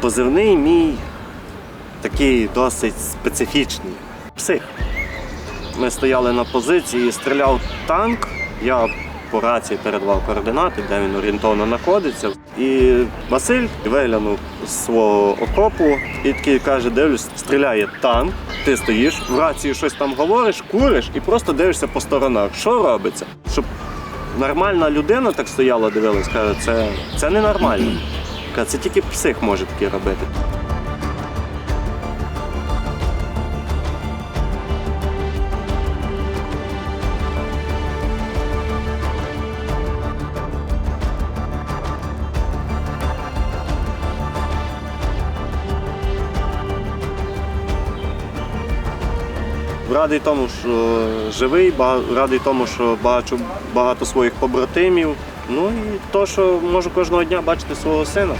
Позивний мій такий досить специфічний. Псих. Ми стояли на позиції, стріляв танк. Я по рації передавав координати, де він орієнтовно знаходиться. І Василь виглянув з свого окопу і такий каже: дивлюсь, стріляє танк, ти стоїш, в рації щось там говориш, куриш і просто дивишся по сторонах. Що робиться? Щоб нормальна людина так стояла, дивилась, каже, це, це ненормально. Каже, це тільки псих може таке робити. Радий тому, що живий, радий тому, що бачу багато своїх побратимів. Ну і то, що можу кожного дня бачити свого сина.